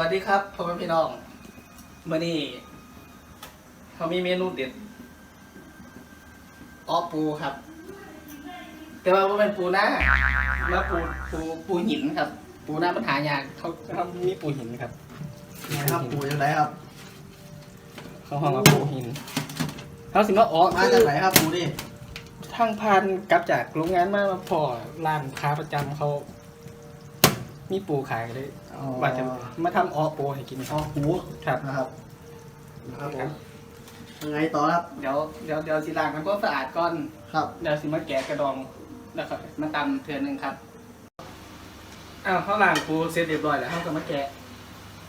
วัสดีครับพ่อแม่พี่น้องเมื่อนี้เขามีเมนูเด็ดอ้อปูครับ แต่ว่าบ่เป็นปูหน้ามาปูปูปูหินครับ ปูหน้ามันหายากเขาเขามีปูหินครับนะครับปูยังไงครับเขาห้องว่าปูหินเขาสิมาอ๋อมาจากไหนครับปูนี่ทางพานกลับจากโรงงานมามาพอร้านค้าประจำเขา มีปูขายเลยว่าจะมาทำอ้อปูให้กินอ๋อปูครับ นะครับนะครับผมยังไงต่อครับเดี๋ยวเดี๋ยวเดี๋ยวสิล้างมันก็สะอาดก่อน ครับเดี๋ยวสิมาแกะกระดองแล้วก็มาตำเทือนหนึ่งครับ อ้าวข้าวหลางปูเสร็จเรียบร้อยแล้วเขาก็มาแกะ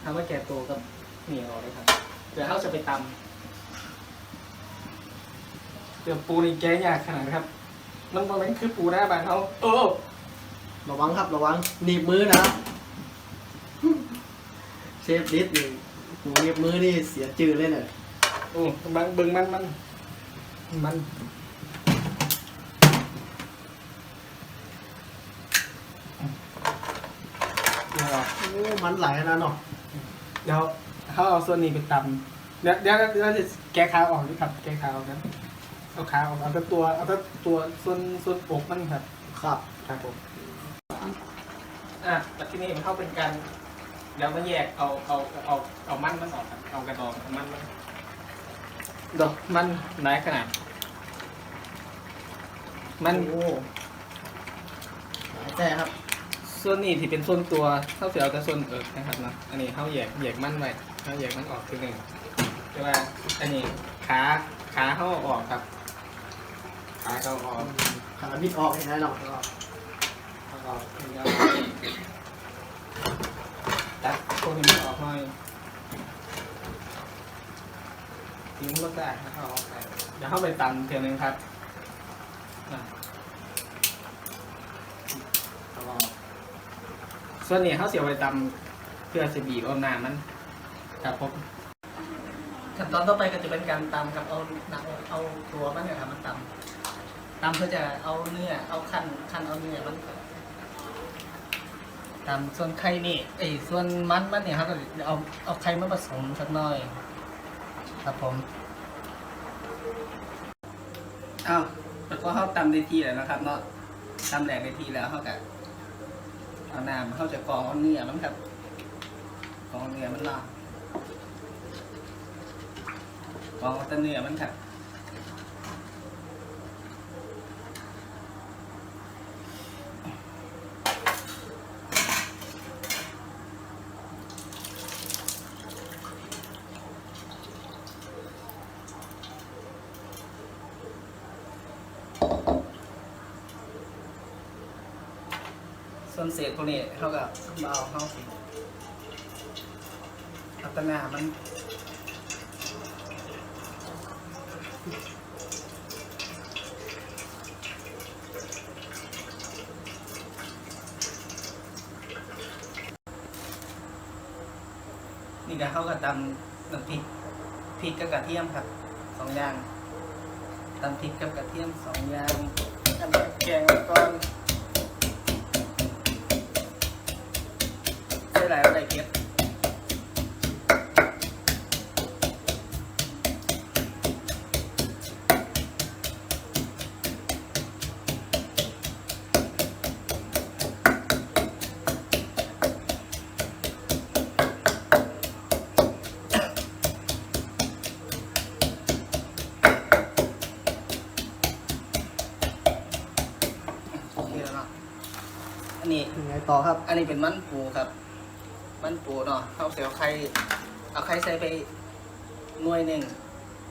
เขามาแกะตัวกับเหนียวเลยครับ เดี๋ยวเขาจะไปตำเดี๋ยวปูนี่แกะยากขนาดนะครับ มันมันเป็นคือปูหน้าบ้านเขาโอ้ ระวังครับระวังหนีบมือนะครับเชฟดิสนี่ปูหนีบมือนี่เสียจืดเลยเนี่ยโอ้บังเบึงมันมันมันเดี๋ยวโอ้มันไหลขนาดเนาะเดี๋ยวเขาเอาส่วนนี้ไปตำเดี๋ยวเดี๋ยวเดี๋ยวจะแก้ขาออกนี่ครับ แก้ขาออกนะเอาขาออกเอาแต่ตัวเอาแต่ตัวส่วนส่วนอกมันครับ ครับครับผม อะแล้วที่นี่มันเข้าเป็นการเดี๋ยวมาแยกเอาเอาเอาเอามันมันออกครับเอากระดองเอามันมันดอกมันน้อยขนาด มันโอ้หลายแต่ครับส่วนนี้ที่เป็นส่วนตัวเขาจะเอาแต่ส่วนเอิกนะครับเนาะอันนี้เขาแยกแยกมันไว้เขาแยกมันออกคือหนึ่งแต่ว่าอันนี้ขาขาเขาเอาออกครับขาเขาเอาออก ขาบิดออกเห็นไหมเนาะเขาเอาเขาเอาอันนี้เอาตัดพวกนี้มันออกหน่อยทิ้งรสชาติเขาเอาออกไปเดี๋ยวเข้าไปตำเทียนึงครับอะเอาออกส่วนนี้เขาเสียไว้ตำเพื่อจะบีบเอาน้ำมันครับผมขั้นตอนต่อไปก็จะเป็นการตำกับเอาหนังเอาตัวมันเนี่ยครับมันตำตำเพื่อจะเอาเนื้อเอาขั้นขั้นเอาเนื้อมัน ตำส่วนไข่นี่ไอ้ยส่วนมันมันเนี่ยครับเอาเอาไข่มาผสมสักหน่อย ครับผมอ้าวแล้วก็เข้าตำได้ทีแล้วนะครับ เนาะตำแหลกได้ทีแล้วเขาก็เอาน้ำเข้าจะกรองเอาเนื้อมันครับกรองเนื้อมันล่างกรองเอาแต่เนื้อมันครับ นเศษพวกนี้เขาก็มาเอาเข้าสิเอาแตนามันนี่ก็เขาก็ตำน้ำพริกพริกกับกระเทียมครับสองอย่างตำพริกกับกระเทียมสองอย่างอันนี้แกงไว้ก่อน หลายอะไรเก็บโอเคแล้วเนาะอันนี้ยังไงต่อครับ อันนี้เป็นมันปูครับ มันปูเนาะเขาเสียเอาไข่เอาไข่ใส่ไปหน่วยหนึ่ง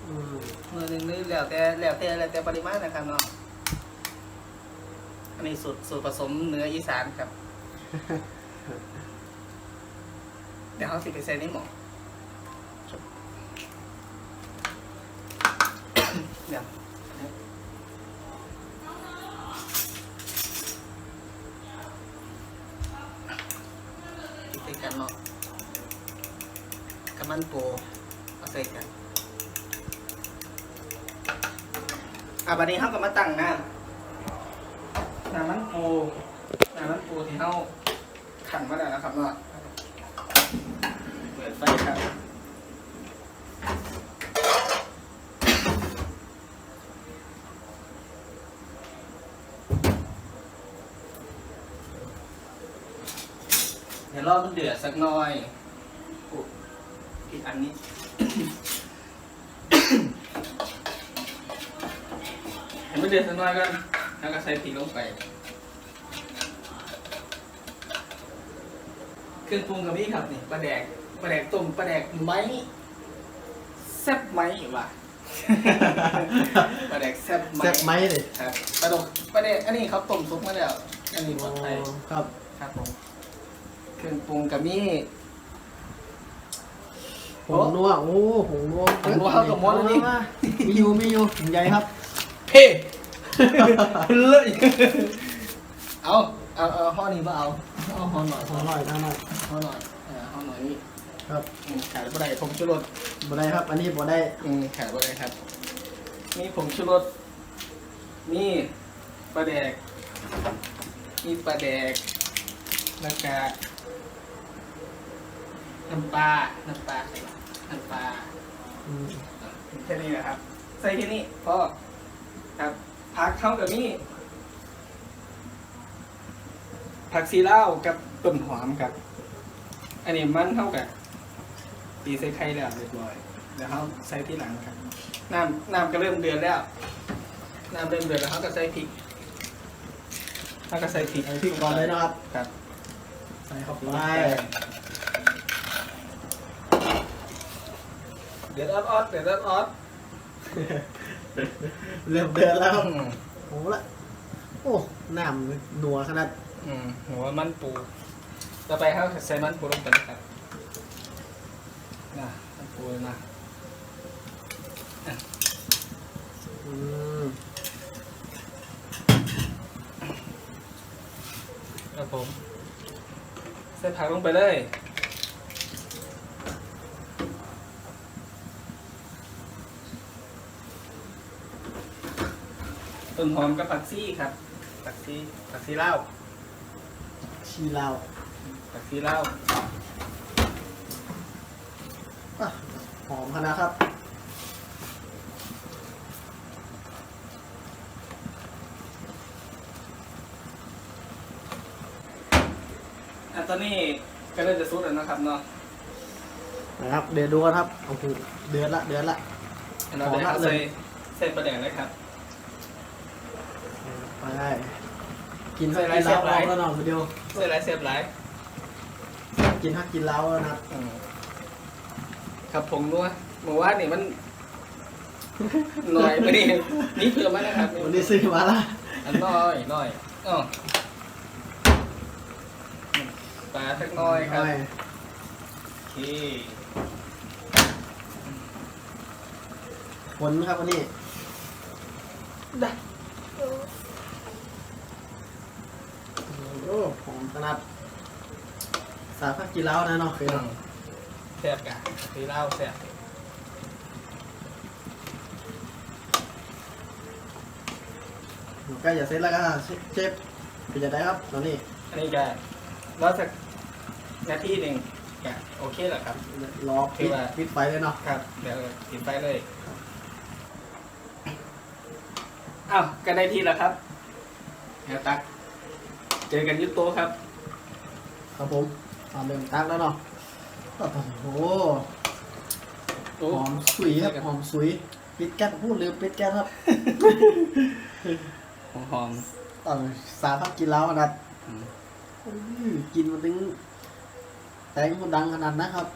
อืมหน่วยหนึ่งนี่แล้วแต่แล้วแต่แล้วแต่ปริมาณนะครับเนาะอันนี้สูตรสูตรผสมเนื้ออีสานครับ เดี๋ยวเขาสิไปใส่ในหม้อเดี๋ยว ใส่กันเนาะกับมันปูเอาใส่กันอะบัดนี้เขาก็มาตั้งน้ำน้ำมันปูน้ำมันปูที่เขาขันมาแล้วนะครับเนาะร อมันเดือดสักหน่อยอุ๊ยอีกอันนี้ให้มันเดือดสักหน่อยกันแล้วก็ใส่พริกลงไป เครื่องปรุงกับนี่ครับนี่ปลาแดกปลาแดกต้มปลาแดกไหมแซ่บไหมวะปลาแดกแซ่บไหมแซ่บไหมเลยครับปลาดกปลาแดกอันนี้เขาต้มซุปมาแล้วอันนี้ปลาไทยครับครับผม เครื่องปรุงกับนี่ผงนัวโอ้ผงนัวผงนัวเข้ากับหมดแล้วนี่มามีอยู่มีอยู่ถุงใหญ่ครับ เพ่เลยเอาเอาเอาห่อนี้มาเอาเอาห่อหน่อยอร่อยอร่อยห่อหน่อยเออห่อหน่อยนี่ครับอืมขายบ่ได้ผงชูรสบ่ได้ครับ อันนี้บ่ได้อืมขายบ่ได้ครับ มีผงชูรสมีปลาแดก มีปลาแดกแล้วก็ น้ำปลา น้ำปลาน้ำปลาอืมแค่นี้นะครับ ใส่แค่นี้พอครับผักเข้ากับนี่ผักซีเล่าวกับต้นหอมครับ อันนี้มันเท่ากับตีใส่ไข่แล้วเรียบร้อยเดี๋ยวเขาใส่ที่หลังครับน้ำน้ำก็เริ่มเดือดแล้วน้ำเริ่มเดือดแล้วเขาก็ใส่พริกเขาก็ใส่พริกใส่พริกก่อนเลยนะครับครับ ใส่เข้าไป เดือดออดๆเดือดออดเริ่มเดือดแล้วๆครับอืมโอ้ละโอ้น้ำนัวขนาดอืมหัวมันปู ต่อไปเขาใส่มันปูลงไปเลยครับนะมันปูเลยนะอืมครับผม ใส่ผักลงไปเลย ต้นหอมกับผักซี่ครับผักซี่ผักซี่เล่าวชีลาวผักซี่เล่าวอะหอมขนาดครับ อะตอนนี้ก็เริ่มจะซุดแล้วนะครับเนาะนะครับ เดี๋ยวดูกันครับโอ้โหเดือดละเดือดละเราเดี๋ยวขอละเอาเลใส่ยใส่ปลาแดงเลยครับ ไปได้กินใส่ฮักอะไรกินเสีแล้ยวบไรแล้วเนาะวิดีโอใส่ไรเสียบไรกินฮักกินแล้วแล้วนะครับอืมครับผมนัวเมื่อวานนี่มันหน่อยไม่นี่นี่เพิ่มมานะครับวันนี้ซื้อมาละอันน้อยน้อยอ๋อปลาสักน้อยครับน้โอเคผลครับวันนี้ได้ โอ้หอมขนาดสาพักกินแล้วนะเนาะเคยอืเนาะมแซ่บกะสีเหล้าแซ่บใกล้จะเสร็จแล้วก็เชฟเป็นจะได้ครับตอนนี้อันนี้ก็แล้วสักนาทีหนึ่งก็โอเคแล้วครับ รอคืปิอดว่าปิดไฟเลยเนาะครับเดี๋ยวปิดไฟเลยอ้าวกันได้ทีแล้วครับเดี๋ยวตัก เจอกันยุตโตะครับ ครับผมเอาเริ่มตักแล้วเนาะโอ้โหโอ้หอมสุยครับหอมสุยปิดแก๊สพูดลืมปิดแก๊สครับหอมตอนสาพักกินแล้วขนาดๆอืมอื้อกินมันถึงแตงมันดังขนาดนะครับ